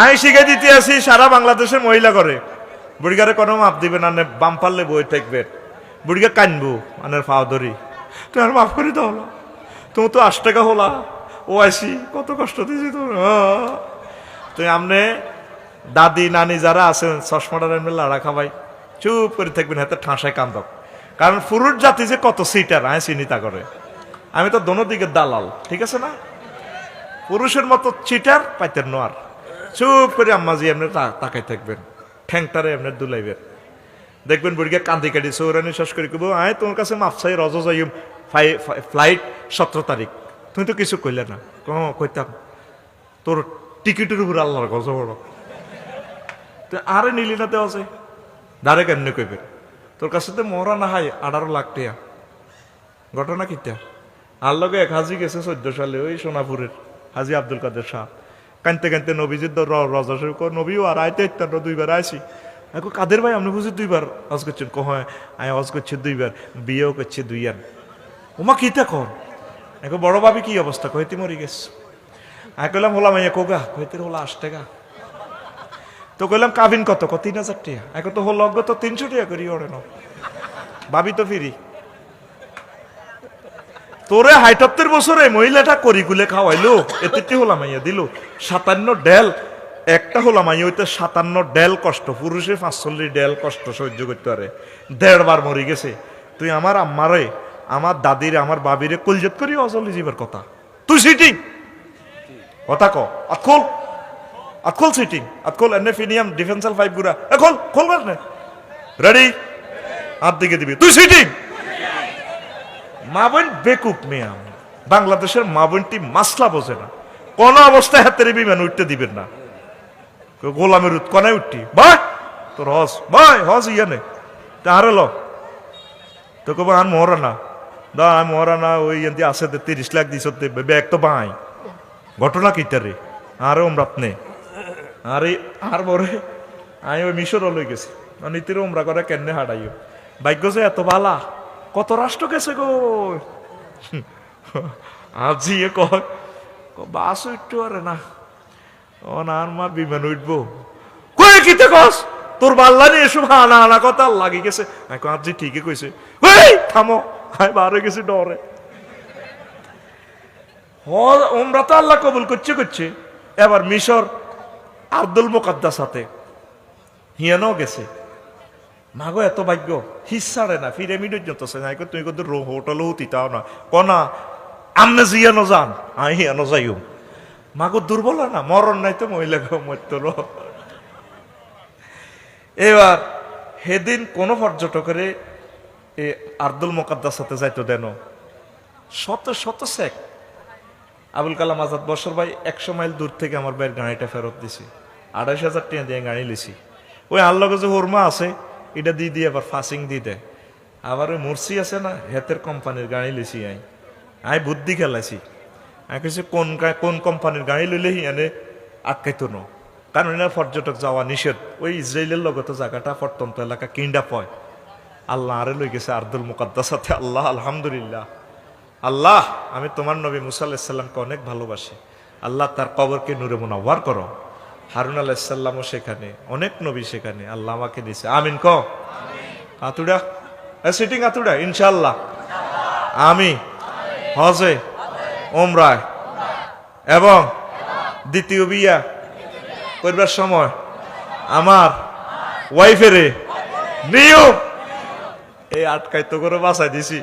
আমি শিখে দিতে আসি, সারা বাংলাদেশের মহিলা করে। বুড়িগারে কোনো মাপ দিবে না বাম পারলে বই থাকবে বুড়িগা কানবো আনের ফাও ধরি তুই আর মাফ করে দাও তুমি তো আশ টাকা হলা, ও আইসি কত কষ্ট দিয়েছি তোর তুই আমনে দাদি, নানি যারা আছেন চশমাটার এমনি লাড়া খাবাই, চুপ করে থাকবেন, হাতে ঠাঁসায় কান্দক। কারণ পুরুষ জাতি যে কত সিটার আয় চিন্তা করে। আমি তো দোনো দিকে দালাল, ঠিক আছে না? পুরুষের মতো চিটার পাইতেন নোয়ার। চুপ করে আম্মাজি এমনি তাকাই থাকবেন, ঠ্যাংটারে এমনি দুলাইবেন। দেখবেন বুড়িকে কান্দি কাটি সৌরানি শেষ করে কব আয়, তোমার কাছে মাপ চাই, রজ যাইম ফ্লাইট সতেরো তারিখ। তুমি তো কিছু কইলে না। কইতাম, তোর টিকিটের উপর আল্লাহর গজ বড় তো আরে নিলি না দেওয়া যায় দাঁড়ে, কেমনে কইবেন তোর কাছে তো মরা না হাই আঠারো লাখ টিয়া। ঘটনা কিতা? আর লগে এক হাজি গেছে চোদ্দ সালে, ওই সোনাপুরের হাজি আব্দুল কাদের শাহ কানতে কানতে নবীজির রজা শুরু কর নবীও আর আইতে ইত্যান্ত দুইবার আইসি এখন কাদের ভাই, আপনি বুঝি দুইবার হজ করছেন? কহ আয় হজ করছে দুইবার, বিয়েও করছে দুইয়ান ওমা কিতা কর? এখন বড় ভাবি কি অবস্থা? কইতে মরি গেছ। আমি কইলাম হলাম আইয়া কোগা কইতে হলো আশ টাকা। তো কইলাম, কাবিন কত? কত তিন হাজার টাকা। এখন তো হল লগ্ন তো তিনশো টাকা করি ওরে না ভাবি তো ফিরি। তোরে হাইটত্তর বছরে মহিলাটা করি গুলে খাওয়াইলো। এতে হলাম আইয়া দিল। সাতান্ন ডেল। একটা হলাম আইয়া ওইতে সাতান্ন ডেল কষ্ট। পুরুষে পাঁচচল্লিশ ডেল কষ্ট সহ্য করতে পারে। দেড়বার মরি গেছে। তুই আমার আম্মারে, আমার দাদিরে, আমার বাবিরে কলজত করি অচলি জীবের কথা। তুই সিটিং কথা ক। আতখোল আতখোল সিটিং আতখোল এনে ফিনিয়াম ডিফেন্সাল ফাইভ গুড়া। এ খোল খোল না রেডি হাত দিকে দিবি। তুই সিটিং মা বোন বেকুব মেয়ে। আমি। বাংলাদেশের মা বোনটি মাসলা বোঝে না। কোন অবস্থায় হাতের বিমান উঠতে দিবেন না। গোলামের উঠ কনায় উঠতি। ভাই, তোর হস ভাই হস ইয়ানে তাহারে ল। তো কব আর না দা আমি না ওই এনতি আছে তে তিরিশ লাখ দিছ ব্যাগ তো বাই। ঘটনা কিটা রে আরে ওমরাত নে। আরে, আর বরে, আমি ওই মিশর লই গেছি। নীতির ওমরা করে কেনে হাডাইও ভাগ্য যে এত বালা। কত রাষ্ট্র গেছে গো? আজি কয় বাস উঠতে পারে না। আর মা বিমান উঠবো। কয়ে কিতে কস? তোর বাল্লা নিয়ে এসব হানা হানা কথা লাগি গেছে। এখন আজি ঠিকই কইছে। ওই থামো হাই বার গেছে ডরে। ওমরা তো আল্লাহ কবুল করছে করছে। এবার মিশর আব্দুল মোকাদ্দাস সাথে হিয়ানো গেছে। মাগো, এত ভাগ্য। হিসারে না ফিরে পিরামিডের যত নাই তুমি কত রো হোটেল হতি তাও না। কনা আমনে জিয়ানো যান আই হিয়ানো যাইও মাগো দুর্বল না মরণ নাই তো মহিলা মরতর এবার সেদিন কোন পর্যটকের এ আব্দুল মোকাদ্দাস সাথে যাইতো দেন। শত শত সেক আবুল কালাম আজাদ বসর ভাই একশো মাইল দূর থেকে আমার ভাইয়ের গাড়িটা ফেরত দিছি। আড়াইশ হাজার টাকা দিয়ে গাড়ি লিছি। ওই আল্লাহ যে হরমা আছে এটা দিয়ে দিয়ে আবার ফাসিং দেয় আবার ওই মুরসি আছে না, হেতের কোম্পানির গাড়ি লিছি আই। আই বুদ্ধি খেলাইছি। আমি কেছি কোন কোন কোম্পানির গাড়ি লইলেই এনে আটকাইতো ন? কারণ এনার পর্যটক যাওয়া নিষেধ। ওই ইসরায়েলের লগতো জায়গাটা প্রত্যন্ত এলাকা কিন্ডা পয়। আল্লাহ আরে লই গেছে আব্দুল মুকাদ্দাসাতে। আল্লাহ, আলহামদুলিল্লাহ। আল্লাহ, আমি তোমার নবী মুসা আলাহিসাল্লামকে অনেক ভালোবাসি। আল্লাহ তার কবরকে নূরে মুনাওয়ার করো। হারুন আলাহিসাল্লামও সেখানে, অনেক নবী সেখানে। আল্লাহ আমাকে দিছে আমিন ক আতুডা সিটিং আতুডা ইনশাল্লাহ আমি হজে? ওমরায় এবং দ্বিতীয় বিয়া করবার সময় আমার ওয়াইফেরে নিয়ম। এই আটকাই তো করে বাসায় দিছি।